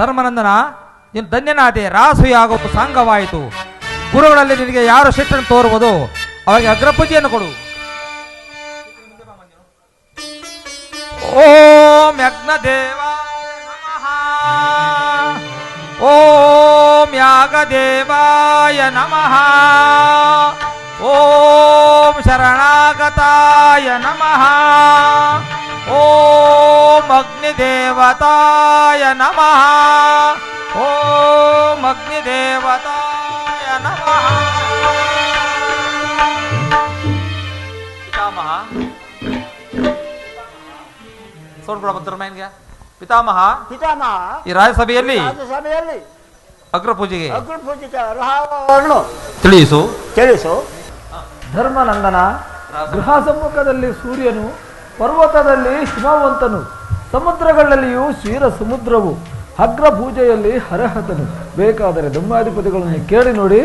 ಧರ್ಮನಂದನ ನೀನು ಧನ್ಯನಾದೆ ರಾಸುಯಾಗ ಸಾಂಗವಾಯಿತು ಗುರುಗಳಲ್ಲಿ ನಿನಗೆ ಯಾರು ಶಿಷ್ಟನ್ನು ತೋರುವುದು? ಅವರಿಗೆ ಅಗ್ರಪೂಜೆಯನ್ನು ಕೊಡು. ಓಂ ನಮಃ. ಓಂ ಯಾಗದೇವಾಯ ನಮಃ. ಓಂ ಶರಣಾಗತಾಯ ನಮಃ. ಓಂ ಅಗ್ನಿದೇವತಾಯ ನಮಃ. ಓಂ ಅಗ್ನಿದೇವತಾಯ ನಮಃ. ಪಿತಾಮಹ. ಸೌಂಡ್ ಭದ್ರಮಯ್ಯನ್ಗೆ ಪಿತಾಮಹ. ಪಿತಾಮಹ. ಈ ರಾಜ್ಯಸಭೆಯಲ್ಲಿ ರಾಜ್ಯಸಭೆಯಲ್ಲಿ ಅಗ್ರ ಪೂಜೆಗೆ ಅಗ್ರ ಪೂಜೆಗೆ ತಿಳಿಸು. ತಿಳಿಸು. ಧರ್ಮನಂದನ ಗೃಹ ಸಮ್ಮುಖದಲ್ಲಿ ಸೂರ್ಯನು ಪರ್ವತದಲ್ಲಿ ಹಿಮವಂತನು ಸಮುದ್ರಗಳಲ್ಲಿಯೂ ಶೀರ ಸಮುದ್ರವು ಅಗ್ರ ಪೂಜೆಯಲ್ಲಿ ಹರಹತನು. ಬೇಕಾದರೆ ಧರ್ಮಾಧಿಪತಿಗಳನ್ನು ಕೇಳಿ ನೋಡಿ.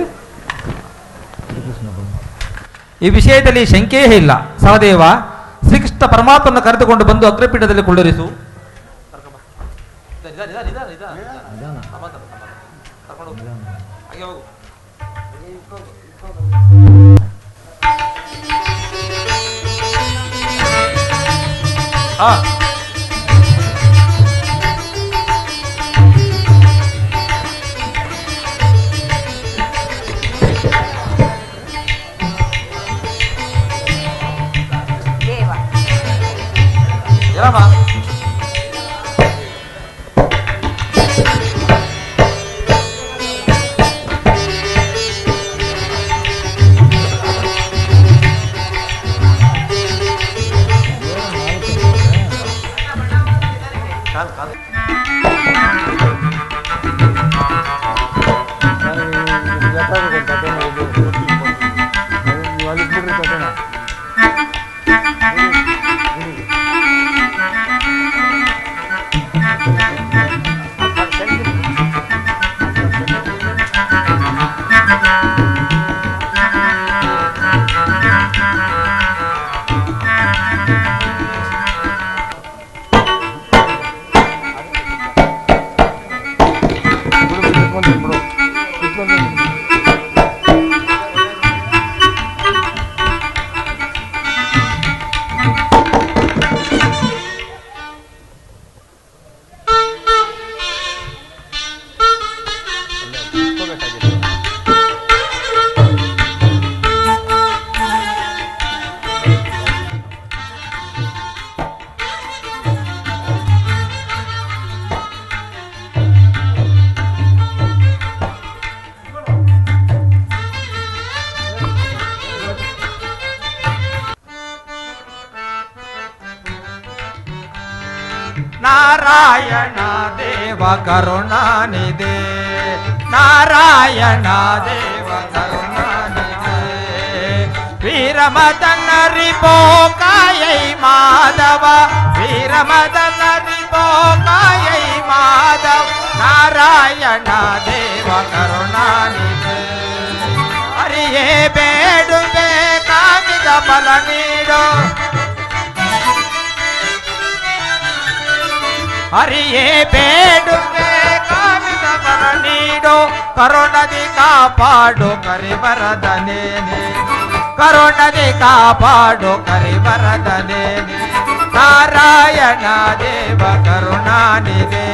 ಈ ವಿಷಯದಲ್ಲಿ ಶಂಕೆಯೇ ಇಲ್ಲ. ಸಹದೇವ ಶ್ರೀಕೃಷ್ಣ ಪರಮಾತ್ಮನ ಕರೆದುಕೊಂಡು ಬಂದು ಅಗ್ರಪೀಠದಲ್ಲಿ ಕುಳ್ಳರಿಸು. ಆ ஏன்னா ದೇವ ಕರುಣಾನಿದೆ ನಾರಾಯಣ ದೇವ ಕರುಣಾನಿದೆ ವೀರಮದನ ರಿಪೋ ಕಾಯೈ ಮಾಧವ ವೀರಮದನ ರಿಪೋ ಕಾಯೈ ಮಾಧವ ನಾರಾಯಣ ದೇವ ಕರುಣಾನಿದೆ ಹರಿಯೇ ಬೇಡುವೆ ಕಾಮಿದ ಫಲ ನೀಡು హరియే పేడు. నీడో కరుణది కాపాడు కరివరదనేని కరుణది కాపాడు కరివరదనేని నారాయణ దేవ కరుణానిదే.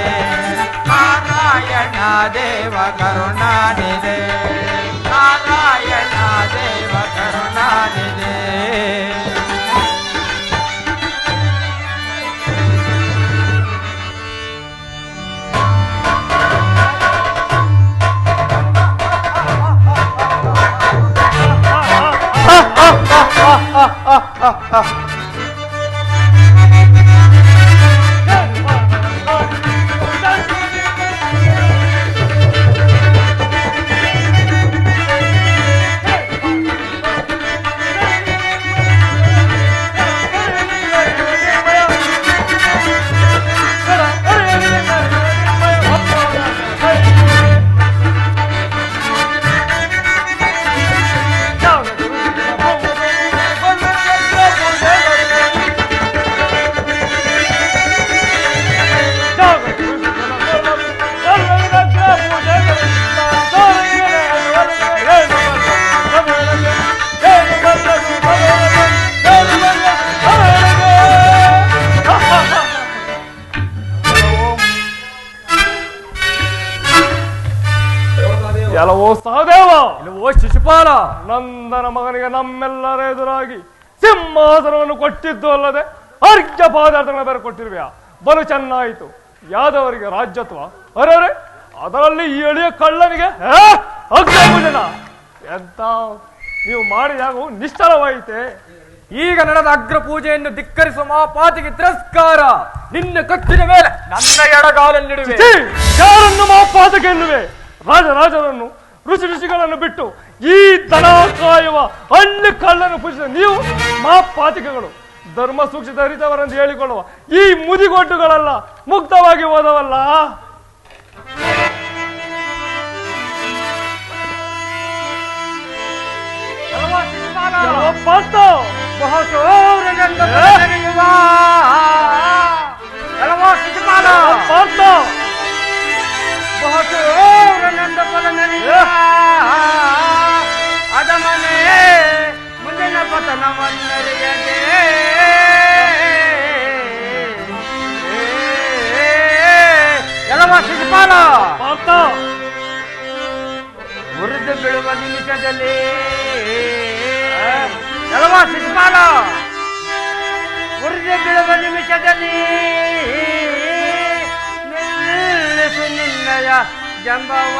నారాయణ దేవ కరుణానిదే. ಧರ್ಮನಂದನ ಎಲ್ಲವೋ ಸಹದೇವ ಇಲ್ಲವೋ ಶಿಶುಪಾಲ ನಂದನ ಮಗನಿಗೆ ನಮ್ಮೆಲ್ಲರ ಎದುರಾಗಿ ಸಿಂಹಾಸನವನ್ನು ಕೊಟ್ಟಿದ್ದು ಅಲ್ಲದೆ ಅರ್ಘ್ಯ ಪದಾರ್ಥಗಳನ್ನ ಬೇರೆ ಕೊಟ್ಟಿರುವೆಯಾ? ಬಲು ಚೆನ್ನಾಯಿತು. ಯಾದವರಿಗೆ ರಾಜ್ಯತ್ವ? ಅರೆ ಅದರಲ್ಲಿ ಈ ಎಳೆಯ ಕಳ್ಳನಿಗೆ? ಅಗ್ನಿಪೂಜನ ಎಂತ? ನೀವು ಮಾಡಿದಾಗ ನಿಶ್ಚಲವಾಯಿತೆ. ಈಗ ನಡೆದ ಅಗ್ರ ಪೂಜೆಯನ್ನು ಧಿಕ್ಕರಿಸುವ ಮಹಾಪಾತಿಗೆ ತಿರಸ್ಕಾರ. ನಿನ್ನ ಕತ್ತಿನ ಮೇಲೆ ನನ್ನ ಎಡಗಾಲನ್ನಿಡುವೆ ಯಾರನ್ನು ಮಾಪಾತ ಗೆಲ್ಲುವೆ ರಾಜರಾಜರನ್ನು ಋಷಿ ಋಷಿಗಳನ್ನು ಬಿಟ್ಟು ಈ ದನ ಕಾಯುವ ಅಲ್ಲಿ ಕಳ್ಳನ್ನು ಪೂಜಿಸಿದ ನೀವು ಮಾಪಾತಿಕೆಗಳು ಧರ್ಮ ಸೂಕ್ಷ್ಮ ಹರಿತವರೆಂದು ಹೇಳಿಕೊಳ್ಳುವ ಈ ಮುದಿಗೊಡ್ಡುಗಳೆಲ್ಲ ಮುಕ್ತವಾಗಿ ಹೋದವಲ್ಲ. ಯಾವ ಮುರಿದು ಬೀಳುವ ನಿಮಿಷದಲ್ಲಿ ಎಲ್ಲವ ಶಿಶುಪಾಲ ಮುರಿದು ಬೀಳುವ ನಿಮಿಷದಲ್ಲಿ ನಿನ್ನಯ ಜಂಬವ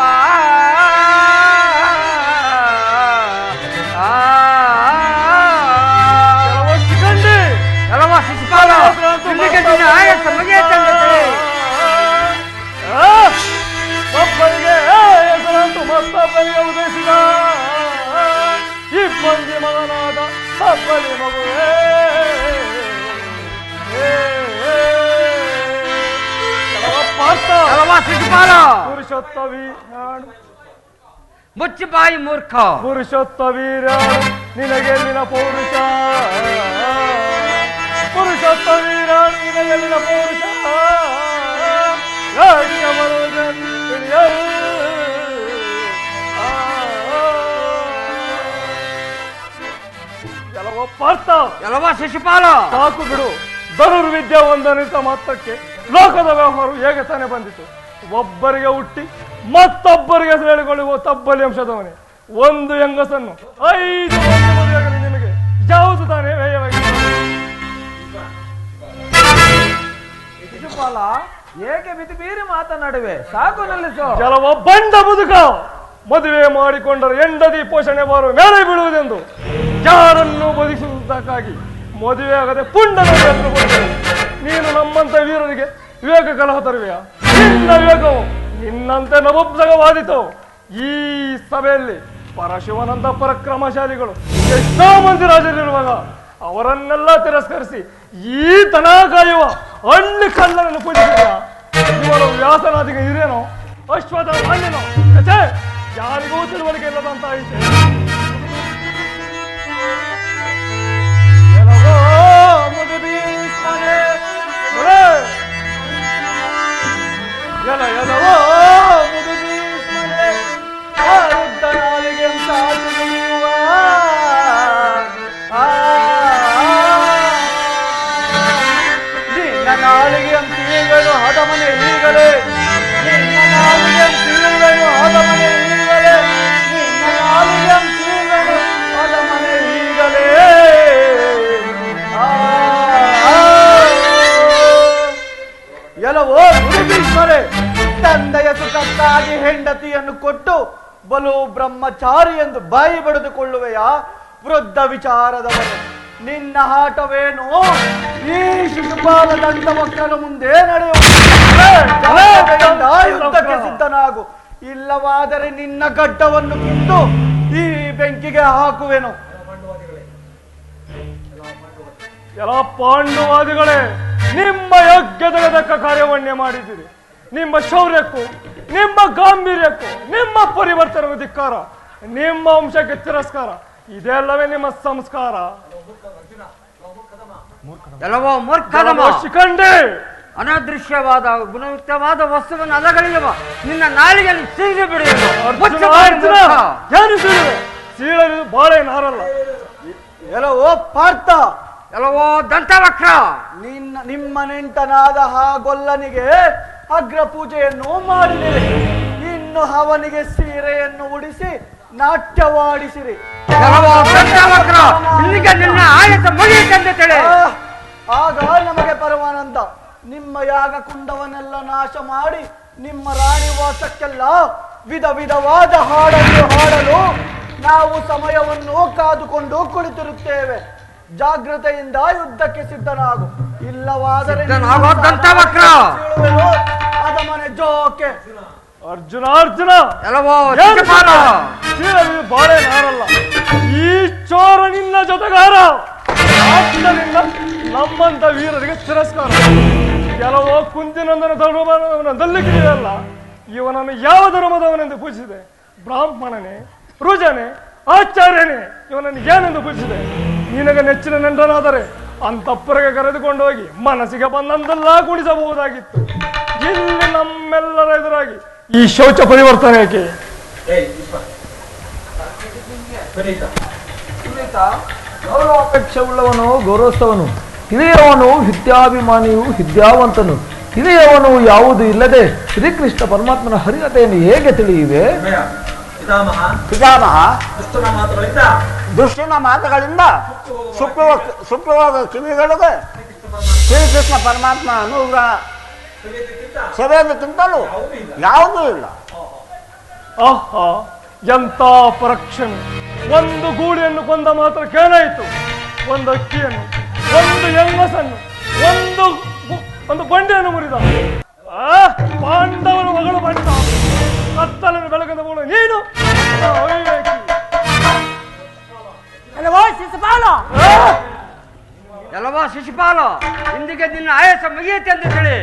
ಕೆಲವ ಶಿಖಂಡಿ ಎಲ್ಲವ ಶಿಶುಪಾಲ ನಿಮಗೆ ನಿನ್ನ ಆಯಸ್ಸ ಮುಗಿಯುತ್ತಂತೆ ಆ, ಒಬ್ಬರಿಗೆ ಹೆಸರಂತೂ ಮತ್ತೊಬ್ಬರಿಗೆ ಉದಯಿಸಿದ ಈ ಪಂದಿ ಮಗನಾದ ಸಬ್ಬಲಿ ಮಗುವೇ ಶಿಶುಪಾಲ ಪುರುಷೋತ್ತವಿ ಮುಚ್ಚಿ ಬಾಯಿ ಮೂರ್ಖ. ಪುರುಷೋತ್ತವೀರ ನಿನಗೆ ನಿನಗೆಲ್ಲಿನ ಪೌರುಷ. ಪುರುಷೋತ್ತವೀರ ನಿನಗೆ ನಿನಗೆಲ್ಲಿನ ಪೌರುಷ. ಆ, ಕೆಲವ ಪಾರ್ಥ. ಎಲ್ಲವ ಶಿಶುಪಾಲ. ಸಾಕು ಬಿಡು. ಧನುರ್ವಿದ್ಯಾ ಒಂದನಿತ ಮಾತ್ರಕ್ಕೆ ಲೋಕದ ವ್ಯವಹಾರ ಹೇಗೆ ತಾನೇ ಬಂದಿತು? ಒಬ್ಬರಿಗೆ ಹುಟ್ಟಿ ಮತ್ತೊಬ್ಬರಿಗೆ ಹೇಳಿಕೊಳ್ಳುವ ತಬ್ಬಲಿ ಅಂಶದವನೇ. ಒಂದು ಹೆಂಗಸನ್ನು ಐದು ನಿಮಗೆ ಯಾವುದು ತಾನೇ ವ್ಯಯವಾಗಿ. ಏಕೆ ಮಿತಿ ಬೀರಿ ಮಾತನಾಡುವೆ? ಸಾಕು ನಿಲ್ಲಿಸು. ಕೆಲವ ಬಂಡ ಮುದುಕ ಮದುವೆ ಮಾಡಿಕೊಂಡರೆ ಎಂಡದಿ ಪೋಷಣೆ ಬರುವ ಮೇಲೆ ಬೀಳುವುದೆಂದು ಯಾರನ್ನು ಬದುಕಿಸುವುದಕ್ಕಾಗಿ ಮದುವೆ ಆಗದೆ ಪುಂಡನ. ನೀನು ನಮ್ಮಂತ ವೀರರಿಗೆ ವಿವೇಕ ಕಲಹ ತರುವೆಯ? ನಿನ್ನ ವಿವೇಕವು ನಿನ್ನಂತೆ ನವೋತ್ಸಗವಾದಿತು ಈ ಸಭೆಯಲ್ಲಿ ಪರಶಿವನಂತ ಪರಕ್ರಮಶಾಲಿಗಳು ಎಷ್ಟೋ ಮಂದಿ ರಾಜರಿರುವಾಗ ಅವರನ್ನೆಲ್ಲ ತಿರಸ್ಕರಿಸಿ ಈ ತನ ಕಾಯುವ ಹಣ್ಣು ಕಲ್ಲನ್ನು ಇವರ ವ್ಯಾಸನಾದಿಗ ಹಿರಿಯನೋ ಅಶ್ವಥ ಹಣ್ಣೇನೋ ಛೆ, ಯಾರಿಗೂ ತಿಳುವಳಿಕೆ ಇಲ್ಲದಂತ ಐತೆ. ಎಲ್ಲವೋ 再来一，ತಂದೆಯ ಸುಖಕ್ಕಾಗಿ ಹೆಂಡತಿಯನ್ನು ಕೊಟ್ಟು ಬಲು ಬ್ರಹ್ಮಚಾರಿ ಎಂದು ಬಾಯಿ ಬಡಿದುಕೊಳ್ಳುವೆಯ ವೃದ್ಧ ವಿಚಾರದವರು ನಿನ್ನ ಆಟವೇನು? ಈ ಶಿಶುಪಾಲದಂತ ಮಕ್ಕಳ ಮುಂದೆ ನಡೆಯುವ ಯುದ್ಧಕ್ಕೆ ಸಿದ್ಧನಾಗು. ಇಲ್ಲವಾದರೆ ನಿನ್ನ ಗಡ್ಡವನ್ನು ಕಿತ್ತು ಈ ಬೆಂಕಿಗೆ ಹಾಕುವೆನು. ಎಲ್ಲ ಪಾಂಡವಾದಿಗಳೇ, ನಿಮ್ಮ ಯೋಗ್ಯತೆಗೆ ತಕ್ಕ ಕಾರ್ಯವನ್ನೇ ಮಾಡಿದ್ದೀರಿ. ನಿಮ್ಮ ಶೌರ್ಯಕ್ಕೂ ನಿಮ್ಮ ಗಾಂಭೀರ್ಯಕ್ಕೂ ನಿಮ್ಮ ಪರಿವರ್ತನೆಗೂ ಧಿಕ್ಕಾರ ನಿಮ್ಮ ಅಂಶಕ್ಕೆ ತಿರಸ್ಕಾರ ಇದೆಲ್ಲವೇ ನಿಮ್ಮ ಸಂಸ್ಕಾರ. ಕೆಲವು ಶಿಖಂಡಿ ಅನದೃಶ್ಯವಾದ ಗುಣಯುಕ್ತವಾದ ವಸ್ತುವನ್ನು ಅಲಗಳೆಯುವ ನಿನ್ನ ನಾಲಿಗೆಯಲ್ಲಿ ಸೀಳಿ ಅರ್ಜುನ ಏನು ಸೀಳಲು ಬಾಳೆ ನಾರಲ್ಲ. ಎಲ್ಲವೋ ಪಾರ್ಥ. ಎಲ್ಲವೋ ದಂತವಕ್ರ. ನಿನ್ನ ನಿಮ್ಮ ನೆಂಟನಾದ ಹಾಗೊಲ್ಲನಿಗೆ ಗೊಲ್ಲನಿಗೆ ಅಗ್ರ ಪೂಜೆಯನ್ನು ಮಾಡಿದಿರಿ. ಇನ್ನು ಅವನಿಗೆ ಸೀರೆಯನ್ನು ಉಡಿಸಿ ನಾಟ್ಯವಾಡಿಸಿರಿ. ಆಗ ನಮಗೆ ಪರಮಾನಂದ ನಿಮ್ಮ ಯಾಗ ಕುಂಡವನ್ನೆಲ್ಲ ನಾಶ ಮಾಡಿ ನಿಮ್ಮ ರಾಣಿ ವಾಸಕ್ಕೆಲ್ಲ ವಿಧ ವಿಧವಾದ ಹಾಡನ್ನು ಹಾಡಲು ನಾವು ಸಮಯವನ್ನು ಕಾದುಕೊಂಡು ಕುಳಿತಿರುತ್ತೇವೆ. ಜಾಗೃತೆಯಿಂದ ಯುದ್ಧಕ್ಕೆ ಸಿದ್ಧನಾಗು. ಇಲ್ಲವಾದರೆ ಅದಮನೆ ಜೋಕೆ. ಅರ್ಜುನ ಅರ್ಜುನ! ಚೀಲದಲ್ಲಿ ಬಾಳೆ ನಾರಲ್ಲ. ಈ ಚೋರ ನಿನ್ನ ಜೊತೆಗಾರ. ಆದ್ದರಿಂದ ನಮ್ಮಂತ ವೀರರಿಗೆ ತಿರಸ್ಕಾರ. ಕೆಲವೋ ಕುಂತಿನೊಂದನ ಧರ್ಮವನ್ನು ದಲ್ಲಿಕ್ಕಿದೆಯಲ್ಲ ಇವನನ್ನು ಯಾವ ಧರ್ಮದವನೆಂದು ಪೂಜಿಸಿದೆ? ಬ್ರಾಹ್ಮಣನೇ ರುಜನೆ ಆಚಾರ್ಯನೇ ಇವನನ್ನು ಏನೆಂದು ಪೂಜಿಸಿದೆ? ನಿನಗೆ ನೆಚ್ಚಿನ ನೆಂಟನಾದರೆ ಅಂತಪ್ಪರಿಗೆ ಕರೆದುಕೊಂಡು ಹೋಗಿ ಮನಸ್ಸಿಗೆ ಬಂದಂತೆಲ್ಲ ಕುಣಿಸಬಹುದಾಗಿತ್ತು ಇಲ್ಲಿ ನಮ್ಮೆಲ್ಲರ ಎದುರಾಗಿ ಈ ಶೌಚ ಪರಿವರ್ತನೆ ಯಾಕೆ? ಗೌರವಾಪೇಕ್ಷೆ ಉಳ್ಳವನು ಗೌರವಸ್ಥವನು. ಹಿರಿಯವನು ವಿದ್ಯಾಭಿಮಾನಿಯು ವಿದ್ಯಾವಂತನು ಹಿರಿಯವನು ಯಾವುದು ಇಲ್ಲದೆ ಶ್ರೀಕೃಷ್ಣ ಪರಮಾತ್ಮನ ಹರಿಕತೆಯನ್ನು ಹೇಗೆ ತಿಳಿಯುವೆ? ಪಿತಾಮಹ ದುಷ್ಟನ ಮಾತುಗಳಿಂದ ಸುಪ್ಪುವ ಸುಪ್ಪುವ ಕಿವಿಗಳಿಗೆ ಶ್ರೀಕೃಷ್ಣ ಪರಮಾತ್ಮ ಅನುಗ್ರಹ ಸಭೆಯದಕ್ಕಿಂತಲೂ ಯಾವುದೂ ಇಲ್ಲ. ಆಹಾ ಎಂತ ಪರಕ್ಷಣೆ ಒಂದು ಗೂಳಿಯನ್ನು ಕೊಂದ ಮಾತ್ರ ಕೇಳಾಯಿತು. ಒಂದು ಅಕ್ಕಿಯನ್ನು ಒಂದು ಹೆಂಗಸನ್ನು ಒಂದು ಒಂದು ಬಂಡೆಯನ್ನು ಮುರಿದ. ಆ ಪಾಂಡವನ ಮಗಳು ಬಂಡ ಕತ್ತಲನ್ನು ಬೆಳಗಿನ ಮಗಳು ನೀನು. ಅವಿವೇಕಿ. ಆ! ಕೆಲವು ಶಿಶುಪಾಲ? ಇಂದಿಗೆ ನಿನ್ನ ಆಯಸ ಮುಗಿಯುತ್ತೆ ಅಂತ ಹೇಳಿ.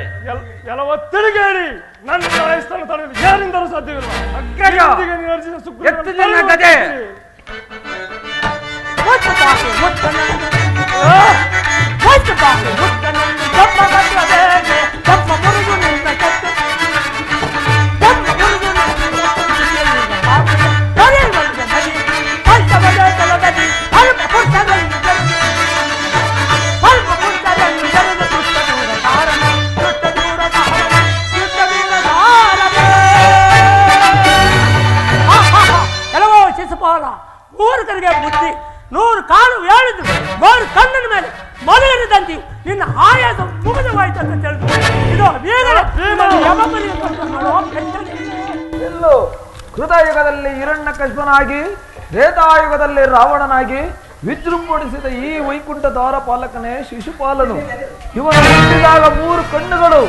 ಎಲ್ಲವ ತಿರುಗೇರಿ ನನ್ನ ಆಯಸ್ಸನ್ನು ತಡೆಯಲು ಯಾರಿಂದಲೂ ಸಾಧ್ಯವಿಲ್ಲ. ಅಗ್ರಜ, ಇಂದಿಗೆ ನೀನು ಅರ್ಜಿಸಿದ ಎತ್ತು ನಿನ್ನ ಗದೆ. ಆಯಾಸ ಮುಗಿದವಾಯ್ತು ಅಂತ ತಿಳಿದು ಇದು ಎಲ್ಲೋ ಕೃತಯುಗದಲ್ಲಿ ಹಿರಣ್ಯ ಕಶ್ಮನಾಗಿ ತ್ರೇತಾಯುಗದಲ್ಲಿ ರಾವಣನಾಗಿ ವಿಜೃಂಭಣಿಸಿದ ಈ ವೈಕುಂಠ ದ್ವಾರಪಾಲಕನೇ ಶಿಶುಪಾಲನು. ಇವನು ಹುಟ್ಟಿದಾಗ ಮೂರು ಕಣ್ಣುಗಳು.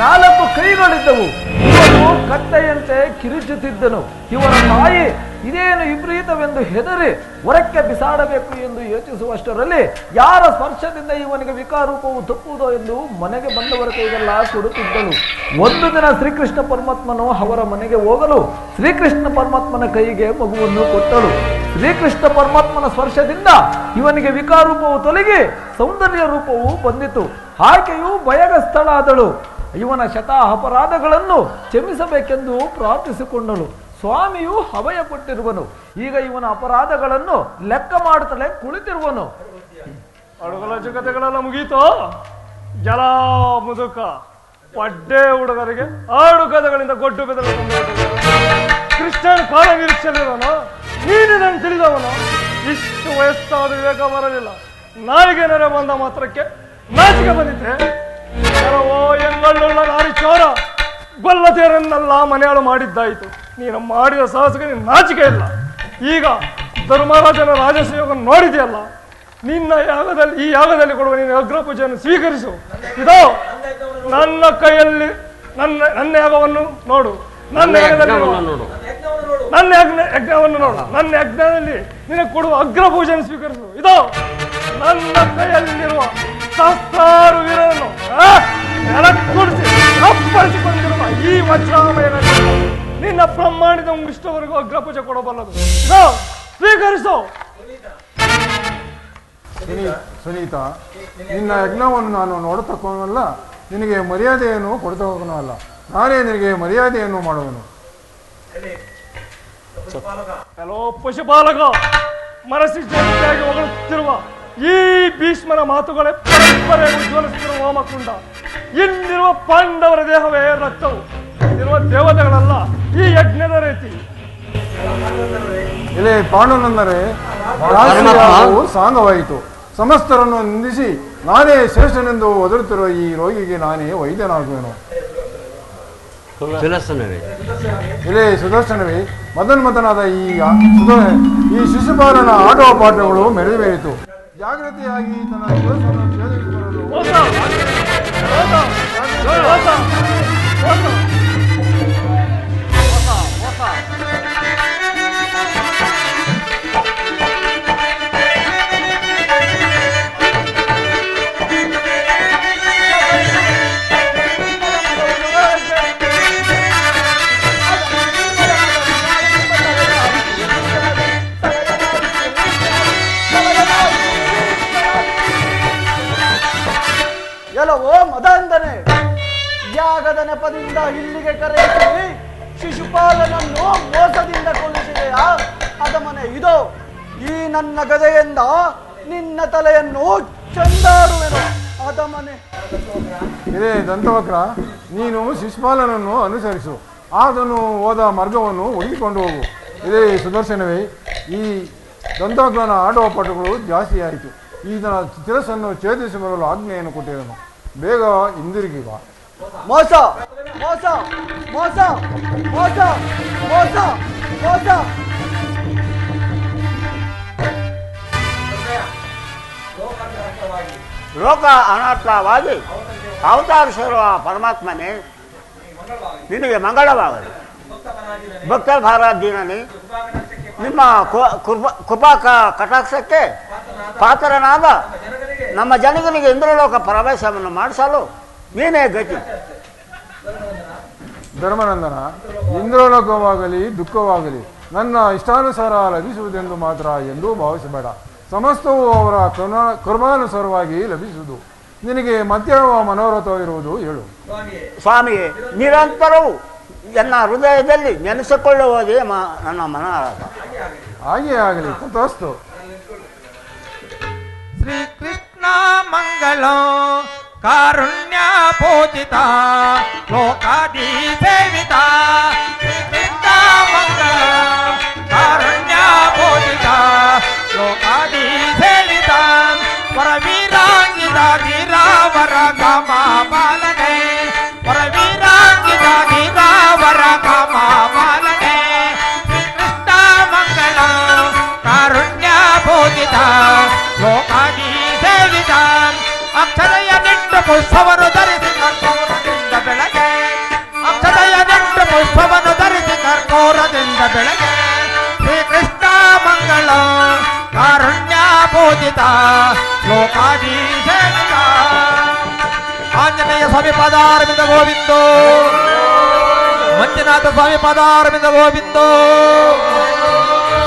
ನಾಲ್ಕು ಕೈಗಳಿದ್ದವು. ಇವನು ಕತ್ತೆಯಂತೆ ಕಿರುಚುತ್ತಿದ್ದನು. ಇವನ ತಾಯಿ ಇದೇನು ವಿಪರೀತವೆಂದು ಹೆದರಿ ಹೊರಕ್ಕೆ ಬಿಸಾಡಬೇಕು ಎಂದು ಯೋಚಿಸುವಷ್ಟರಲ್ಲಿ ಯಾರ ಸ್ಪರ್ಶದಿಂದ ಇವನಿಗೆ ವಿಕಾರೂಪವು ತಪ್ಪುವುದೋ ಎಂದು ಮನೆಗೆ ಬಂದವರ ಕೈಗೆಲ್ಲ ಕೊಡುತ್ತಿದ್ದನು ಒಂದು ದಿನ ಶ್ರೀಕೃಷ್ಣ ಪರಮಾತ್ಮನು ಅವರ ಮನೆಗೆ ಹೋಗಲು ಶ್ರೀಕೃಷ್ಣ ಪರಮಾತ್ಮನ ಕೈಗೆ ಮಗುವನ್ನು ಕೊಟ್ಟಳು. ಶ್ರೀಕೃಷ್ಣ ಪರಮಾತ್ಮನ ಸ್ಪರ್ಶದಿಂದ ಇವನಿಗೆ ವಿಕಾರೂಪವು ತೊಲಗಿ ಸೌಂದರ್ಯ ರೂಪವು ಬಂದಿತು. ಆಕೆಯು ಭಯಗಸ್ಥಳಾದಳು ಇವನ ಶತ ಅಪರಾಧಗಳನ್ನು ಕ್ಷಮಿಸಬೇಕೆಂದು ಪ್ರಾರ್ಥಿಸಿಕೊಂಡಳು ಸ್ವಾಮಿಯು ಹವಯ ಕೊಟ್ಟಿರುವನು ಈಗ ಇವನ ಅಪರಾಧಗಳನ್ನು ಲೆಕ್ಕ ಮಾಡುತ್ತಲೇ ಕುಳಿತಿರುವನು. ಅಡುಗಲ ಜಗತೆಗಳೆಲ್ಲ ಮುಗೀತು? ಜಲ, ಮುದುಕ, ಪಡ್ಡೆ ಹುಡುಗರಿಗೆ ಆಡು ಕದಗಳಿಂದ ಗೊಡ್ಡು ಬೆದರ ಕೃಷ್ಣನ ಕಾಲ ನಿರೀಕ್ಷೆಯಲ್ಲಿರೋನು ನೀನು ನಾನು ತಿಳಿದವನು. ಇಷ್ಟು ವಯಸ್ಸಾದ ವಿವೇಕ ಬರಲಿಲ್ಲ. ನಾಯಿಗೆ ನೆರೆ ಬಂದ ಮಾತ್ರಕ್ಕೆ ನಾಚಿಕೆ ಬಂದಿದ್ದೆ ಕೆಲವೋ ಎಂಗಳ್ಳುಳ್ಳ ನಾರಿ ಚೋರ ಗೊಲ್ಲತೆಯರನ್ನೆಲ್ಲ ಮನೆಯಾಳು ಮಾಡಿದ್ದಾಯಿತು. ನೀನು ಮಾಡಿದ ಸಾಹಸಕ್ಕೆ ನೀನು ನಾಚಿಕೆ ಇಲ್ಲ. ಈಗ ಧರ್ಮರಾಜನ ರಾಜಸಯೋಗ ನೋಡಿದೆಯಲ್ಲ ನಿನ್ನ ಯಾಗದಲ್ಲಿ ಈ ಯಾಗದಲ್ಲಿ ಕೊಡುವ ನೀನು ಅಗ್ರ ಪೂಜೆಯನ್ನು ಸ್ವೀಕರಿಸು. ಇದೋ ನನ್ನ ಕೈಯಲ್ಲಿ ನನ್ನ ನನ್ನ ಯಾಗವನ್ನು ನೋಡು. ನನ್ನ ಯಾಗದಲ್ಲಿ ನೋಡು. ನನ್ನ ಯಜ್ಞ ಯಜ್ಞವನ್ನು ನೋಡು. ನನ್ನ ಯಜ್ಞದಲ್ಲಿ ನಿನಗೆ ಕೊಡುವ ಅಗ್ರ ಪೂಜೆಯನ್ನು ಸ್ವೀಕರಿಸು. ಇದೋ ನನ್ನ ಕೈಯಲ್ಲಿರುವ ಸಹಸ್ರಾರು ವೀರರನ್ನು ನೆಲಕ್ಕೂಡಿಸಿ ಅಪ್ಪಳಿಸಿಕೊಂಡಿರುವ ಈ ವಜ್ರಾಮಯನಲ್ಲಿ ನಿನ್ನ ಪ್ರಮಾಣಿತ ಉಂಗಿಷ್ಟವರೆಗೂ ಅಗ್ರ ಪೂಜೆ ಕೊಡಬಲ್ಲದು ಸ್ವೀಕರಿಸು. ಸುನೀತ ನಿನ್ನ ಯಜ್ಞವನ್ನು ನಾನು ನೋಡತಕ್ಕವನಲ್ಲ ನಿನಗೆ ಮರ್ಯಾದೆಯನ್ನು ಕೊಡ್ತಕ್ಕವನು ಅಲ್ಲ. ನಾನೇ ನಿನಗೆ ಮರ್ಯಾದೆಯನ್ನು ಮಾಡುವನು. ಹಲೋ ಪಶುಪಾಲಕ. ಮನಸ್ಸಿಗೆ ಜೊತೆಯಾಗಿ ಹೊಗಳುತ್ತಿರುವ ಈ ಭೀಷ್ಮನ ಮಾತುಗಳೇ ಪರಂಪರೆ ಉಜ್ವಲಿಸುತ್ತಿರುವ ಹೋಮಕುಂಡ ಇಲ್ಲಿರುವ ಪಾಂಡವರ ದೇಹವೇ ರಕ್ತವು. ಇಲ್ಲಿರುವ ದೇವತೆಗಳಲ್ಲ ಈ ಯಜ್ಞದ ರೀತಿ. ಇಲ್ಲಿ ಪಾಂಡವನಂದರೆ ಸಾಂಗವಾಯಿತು. ಸಮಸ್ತರನ್ನು ನಿಂದಿಸಿ ನಾನೇ ಶ್ರೇಷ್ಠನೆಂದು ಒದರುತ್ತಿರುವ ಈ ರೋಗಿಗೆ ನಾನೇ ವೈದ್ಯನಾಗುವೆನು. ಇಲ್ಲಿ ಇಲ್ಲೇ ಸುದರ್ಶನವೇ ಮದನ್ ಮದನಾದ ಈ ಈ ಶಿಶುಪಾಲನ ಆಟೋ ಪಾಠಗಳು ಮೆರೆವೇರಿತು ಜಾಗೃತಿಯಾಗಿ ತನ್ನ ಕೆಲಸವನ್ನು ಛೇದಿಸಿಕೊಳ್ಳಲು ದಂತವಕ್ರ, ನೀನು ಶಿಶುಪಾಲನನ್ನು ಅನುಸರಿಸು. ಆತನು ಹೋದ ಮಾರ್ಗವನ್ನು ಹುಡುಕಿಕೊಂಡು ಹೋಗು. ಇದೇ ಸುದರ್ಶನವೇ, ಈ ದಂತವಕ್ರನ ಆಡುವ ಪಟುಗಳು ಜಾಸ್ತಿ ಆಯಿತು. ಈತನ ಶಿರಸ್ಸನ್ನು ಛೇದಿಸಿ ಬರಲು ಆಜ್ಞೆಯನ್ನು ಕೊಟ್ಟಿದನು. ಬೇಗ ಹಿಂದಿರುಗಿ ಬಾ. ಮೋಸ ಮೋಸ ಮೋಸ ಮೋಸ ಮೋಸ ಮೋಸ. ಲೋಕ ಅನಾಥವಾಗಿ ಅವತಾರಿಸಿರುವ ಪರಮಾತ್ಮನೇ ನಿನಗೆ ಮಂಗಳವಾಗಲಿ. ಭಕ್ತ ಭಾರಾಧೀನನೇ ನಿಮ್ಮ ಕೃಪಾ ಕಟಾಕ್ಷಕ್ಕೆ ಪಾತ್ರನಾದ ನಮ್ಮ ಜನಗನಿಗೆ ಇಂದ್ರಲೋಕ ಪ್ರವೇಶವನ್ನು ಮಾಡಿಸಲು ನೀನೇ ಗತಿ. ಧರ್ಮನಂದನ, ಇಂದ್ರಲೋಕವಾಗಲಿ, ದುಃಖವಾಗಲಿ ನನ್ನ ಇಷ್ಟಾನುಸಾರ ಲಭಿಸುವುದೆಂದು ಮಾತ್ರ ಎಂದೂ ಭಾವಿಸಬೇಡ. ಸಮಸ್ತವು ಅವರ ಕರ್ಮಾನುಸಾರವಾಗಿ ಲಭಿಸುವುದು. ನಿನಗೆ ಮಧ್ಯವ ಮನೋರಥವಿರುವುದು ಹೇಳು. ಸ್ವಾಮಿಯೇ. ನಿರಂತರವು ನನ್ನ ಹೃದಯದಲ್ಲಿ ನೆನೆಸಿಕೊಳ್ಳುವುದೇ ಮ ನನ್ನ ಮನೋರಥ ಹಾಗೆ ಆಗಲಿ. ತೋಸ್ತು ಶ್ರೀ ಕೃಷ್ಣ ಮಂಗಳ ಕಾರುಣ್ಯ ಪೂಜಿತ ಲೋಕಾದಿ ಸೇವಿತ. ಪುಷ್ಪವನ್ನು ಧರಿಸಿ ಕರ್ಪೂರದಿಂದ ಬೆಳಗ್ಗೆ ಅಕ್ಷರಯ ನೆಟ್ಟು ಪುಷ್ಪವನ್ನು ಧರಿಸಿ ಕರ್ಪೂರದಿಂದ ಬೆಳಗ್ಗೆ ಶ್ರೀಕೃಷ್ಣ ಮಂಗಳ ಕಾರುಣ್ಯ ಪೂಜಿತ ಲೋಕಾದಿ ಸೇವಿತ ಆಂಜನೇಯ ಸ್ವಾಮಿ ಪದಾರವಿಂದ ಗೋವಿಂದೋ ಮಂಜುನಾಥ ಸ್ವಾಮಿ ಪದಾರವಿಂದ ಗೋವಿಂದೋ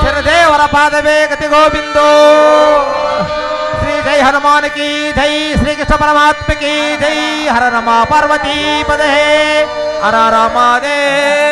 ಶಿರದೇವರ ಪಾದವೇ ಗತಿ ಗೋವಿಂದೋ जय हनुमान की जय श्री कृष्ण परमात्मा की जय, हर रमा पार्वती पद हे हर रमा देव।